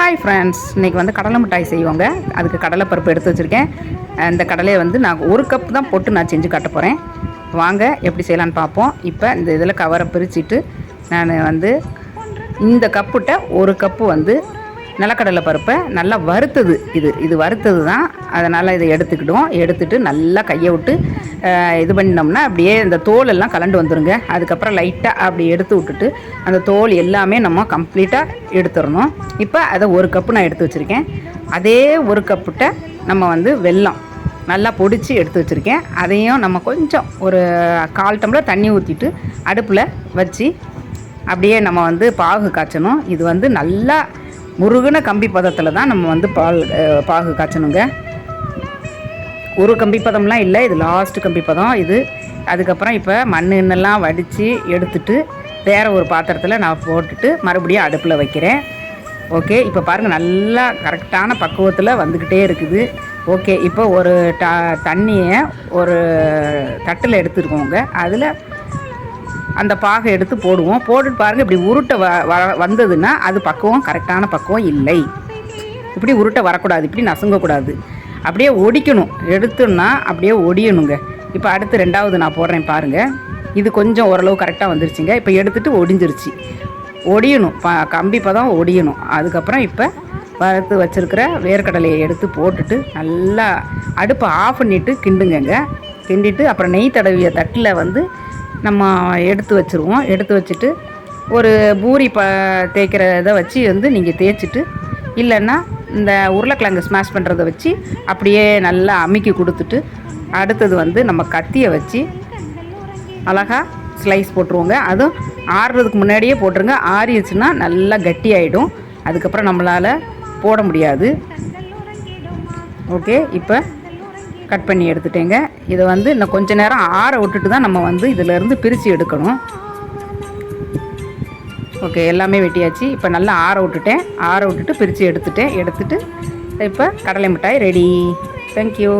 Hi friends இன்றைக்கி வந்து கடலை மிட்டாய் செய்வோங்க. அதுக்கு கடலை பருப்பு எடுத்து வச்சுருக்கேன். இந்த கடலையை வந்து நான் ஒரு கப் தான் போட்டு நான் செஞ்சு காட்ட போகிறேன் வாங்க எப்படி செய்யலான்னு பார்ப்போம். இப்போ இந்த இதில் கவரை பிரிச்சுட்டு நான் வந்து இந்த கப்புட்ட ஒரு கப்பு வந்து நிலக்கடலை பருப்பை நல்லா வறுத்தது இது. இது வறுத்தது தான். அதனால் இதை எடுத்துக்கிடுவோம். எடுத்துட்டு நல்லா கையை விட்டு இது பண்ணினோம்னா அப்படியே இந்த தோல் எல்லாம் கலண்டு வந்துருங்க. அதுக்கப்புறம் லைட்டாக அப்படி எடுத்து விட்டுட்டு அந்த தோல் எல்லாமே நம்ம கம்ப்ளீட்டாக எடுத்துடணும். இப்போ அதை ஒரு கப்பு நான் எடுத்து வச்சுருக்கேன். அதே ஒரு கப்புட்ட நம்ம வந்து வெல்லம் நல்லா பொடிச்சு எடுத்து வச்சுருக்கேன். அதையும் நம்ம கொஞ்சம் ஒரு கால் டம்ளர் தண்ணி ஊற்றிட்டு அடுப்பில் வச்சு அப்படியே நம்ம வந்து பாகு காய்ச்சணும். இது வந்து நல்லா முருகின கம்பி பதத்தில் தான் நம்ம வந்து பால் பாகு காய்ச்சணுங்க. ஒரு கம்பி பதம்லாம் இல்லை இது லாஸ்ட்டு கம்பி பதம் இது. அதுக்கப்புறம் இப்போ மண்ணெண்ணெல்லாம் வடித்து எடுத்துட்டு வேறு ஒரு பாத்திரத்தில் நான் போட்டுட்டு மறுபடியும் அடுப்பில் வைக்கிறேன். ஓகே இப்போ பாருங்கள் நல்லா கரெக்டான பக்குவத்தில் வந்துக்கிட்டே இருக்குது. ஓகே இப்போ ஒரு ட தண்ணியை ஒரு தட்டில் எடுத்துருக்கோங்க. அதில் அந்த பாகை எடுத்து போடுவோம். போட்டுட்டு பாருங்கள் இப்படி உருட்டை வ வ- வந்ததுன்னா அது பக்குவம் கரெக்டான பக்குவம் இல்லை. இப்படி உருட்டை வரக்கூடாது இப்படி நசுங்கக்கூடாது. அப்படியே ஒடிக்கணும். எடுத்தோன்னா அப்படியே ஒடியணுங்க. இப்போ அடுத்து ரெண்டாவது நான் போடுறேன் பாருங்கள் இது கொஞ்சம் ஓரளவு கரெக்டாக வந்துருச்சுங்க. இப்போ எடுத்துட்டு ஒடிஞ்சிருச்சு. ஒடியணும். ப கம்பி பதம் ஒடியணும். அதுக்கப்புறம் இப்போ வறுத்து வச்சுருக்கிற வேர்க்கடலையை எடுத்து போட்டுட்டு நல்லா அடுப்பை ஆஃப் பண்ணிவிட்டு கிண்டுங்கங்க. கிண்டிட்டு அப்புறம் நெய் தடவிய தட்டில் வந்து நம்ம எடுத்து வச்சுருவோம். எடுத்து வச்சுட்டு ஒரு பூரி ப தேய்க்கிற இதை வச்சு வந்து நீங்கள் தேய்ச்சிட்டு இல்லைன்னா இந்த உருளைக்கிழங்கு ஸ்மாஷ் பண்ணுறத வச்சு அப்படியே நல்லா அமுக்கி கொடுத்துட்டு அடுத்தது வந்து நம்ம கத்தியை வச்சு அழகாக ஸ்லைஸ் போட்டுருவோங்க. அதுவும் ஆறுறதுக்கு முன்னாடியே போட்டுருங்க. ஆறிடுச்சுன்னா நல்லா கட்டியாயிடும். அதுக்கப்புறம் நம்மளால் போட முடியாது. ஓகே இப்போ கட் பண்ணி எடுத்துட்டேங்க. இதை வந்து இன்னும் கொஞ்ச நேரம் ஆற விட்டுட்டு தான் நம்ம வந்து இதிலேருந்து பிரித்து எடுக்கணும். ஓகே எல்லாமே வெட்டியாச்சு. இப்போ நல்லா ஆற விட்டுட்டேன். ஆற விட்டுட்டு பிரித்து எடுத்துட்டேன். எடுத்துட்டு இப்போ கடலை மிட்டாய் ரெடி. தேங்க்யூ